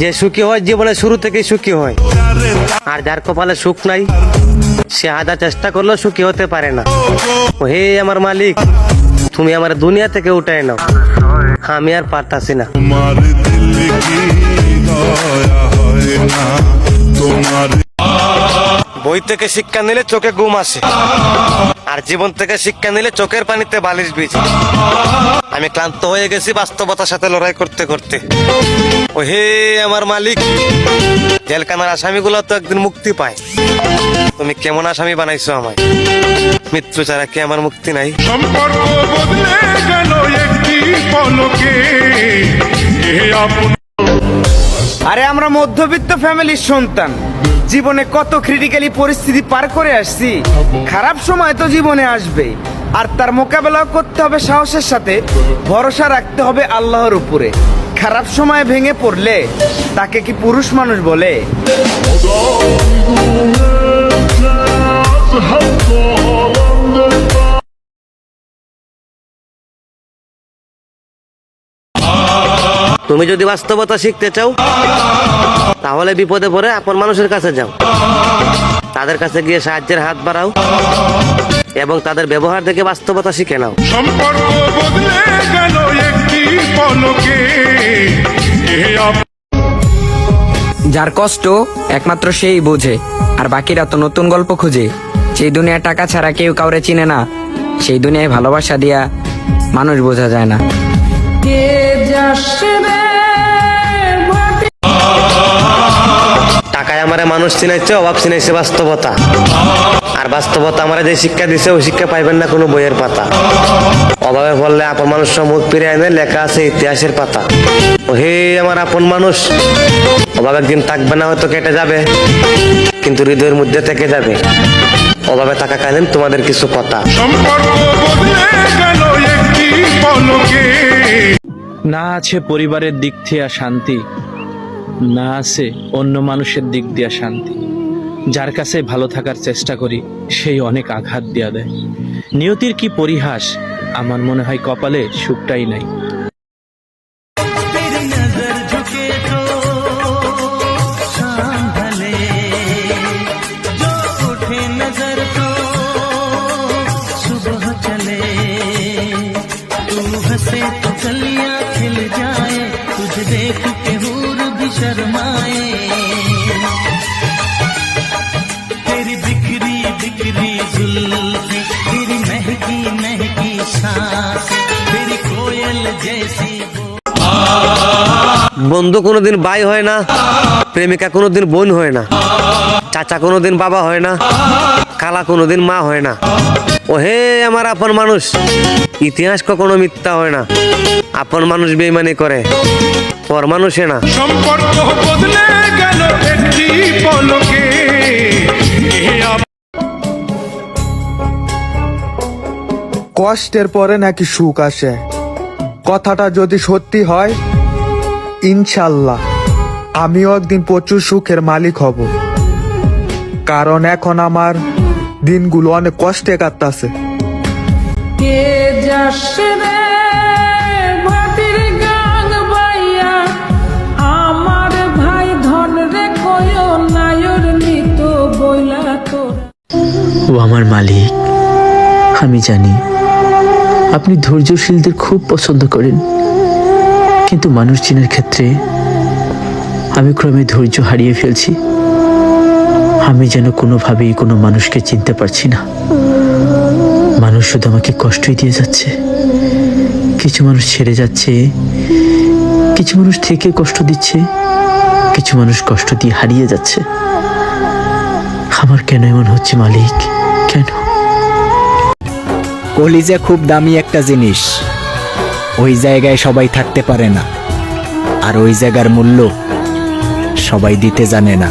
যে সুখী হয় জীবনে শুরু থেকে সুখী হয়। আর যার কপালে সুখ নাই, সে হাজার চেষ্টা করলেও সুখী হতে পারে না। হে আমার মালিক, তুমি আমার দুনিয়া থেকে উঠে নাও। আমি আর পারতাছি না। বই থেকে শিক্ষা নিলে চোখে ঘুম আসে। আর জীবন থেকে শিক্ষা নিলে চোখের পানিতে বালিশ বীজ আমি ক্লান্ত হয়ে গেছি বাস্তবতার সাথে লড়াই করতে করতে। ও হে আমার মালিক জেলখানার আসামিগুলো তো একদিন মুক্তি পায়। তুমি কেমন আসামি বানাইছো আমায়? মৃত্যু ছাড়া কি আমার মুক্তি নাই? সম্পর্ক বদলে গেল একটি পলকে। আরে আমরা মধ্যবিত্ত ফ্যামিলির সন্তান। জীবনে কত ক্রিটিক্যালি পরিস্থিতি পার করে আসছি খারাপ সময় তো জীবনে আসবে আর তার মোকাবেলাও করতে হবে সাহসের সাথে ভরসা রাখতে হবে আল্লাহর উপরে খারাপ সময় ভেঙে পড়লে তাকে কি পুরুষ মানুষ বলে তুমি যদি বাস্তবতা শিখতে চাও তাহলে বিপদে পড়ে আপন মানুষের কাছে যাও। তাদের কাছে গিয়ে সাহায্যের হাত বাড়াও এবং তাদের ব্যবহার দেখে বাস্তবতা শিখে নাও। সম্পর্ক বদলে গেল একটি পলকে। যার কষ্ট একমাত্র সেই বোঝে আর বাকিরা তো নতুন গল্প খুঁজে। সেই দুনিয়ায় টাকা ছাড়া কেউ কাউরে চিনে না সেই দুনিয়ায় ভালোবাসা দিয়া মানুষ বোঝা যায় না। আমারে মানুষ চিনাইছে অভাব চিনাইছে বাস্তবতা। আর বাস্তবতা আমারে যে শিক্ষা দিছে ওই শিক্ষা পাইবেন না কোনো বইয়ের পাতা। অভাবে পড়লে আপন মানুষ মুখ ফিরে এনে লেখা আছে ইতিহাসের পাতা। ও হে আমার আপন মানুষ অভাব একদিন থাকবে না হয়তো কেটে যাবে কিন্তু হৃদয়ের মধ্যে থেকে যাবে। অভাবে থাকা থাকাকালীন তোমাদের কিছু কথা। সম্পর্ক বদলে গেল একটি পলকে। না আছে পরিবারের দিক থেকে শান্তি না আছে অন্য মানুষের দিক দিয়া শান্তি। যার কাছে ভালো থাকার চেষ্টা করি, সেই অনেক আঘাত দিয়া দেয়। নিয়তির কি পরিহাস? আমার মনে হয় কপালে সুখটাই নাই। भी शर्माए तेरी बिखरी बिखरी जुल्फे तेरी महकी महकी सांस तेरी कोयल जैसी বন্ধু কোনোদিন ভাই হয় না প্রেমিকা কোনোদিন বোন হয় না চাচা কোনোদিন বাবা হয় না খালা কোনোদিন মা হয় না ও হে আমার আপন মানুষ ইতিহাস কখনো মিথ্যা হয় না আপন মানুষ বেইমানি করে পর মানুষে না। সম্পর্ক বদলে গেল একটি পলকে। কষ্টের পরে নাকি সুখ আসে। কথাটা যদি সত্যি হয় ইনশাল্লাহ আমিও একদিন প্রচুর সুখের মালিক হব। কারণ এখন আমার দিনগুলো অনেক কষ্টে কাটতাছে। ও আমার মালিক। আমি জানি, আপনি ধৈর্যশীলদের খুব পছন্দ করেন। কিন্তু মানুষ চিনার ক্ষেত্রে আমি ক্রমে ধৈর্য হারিয়ে ফেলছি। আমি যেন কোনোভাবেই কোনো মানুষকে চিনতে পারছি না। মানুষ শুধু আমাকে কষ্টই দিয়ে যাচ্ছে। কিছু মানুষ ছেড়ে যাচ্ছে, কিছু মানুষ থেকে কষ্ট দিচ্ছে, কিছু মানুষ কষ্ট দিয়ে হারিয়ে যাচ্ছে। আমার কেন এমন হচ্ছে, মালিক? কেন যে খুব দামি একটা জিনিস। ওই জায়গায় সবাই থাকতে পারে না। আর ওই জায়গার মূল্য সবাই দিতে জানে না।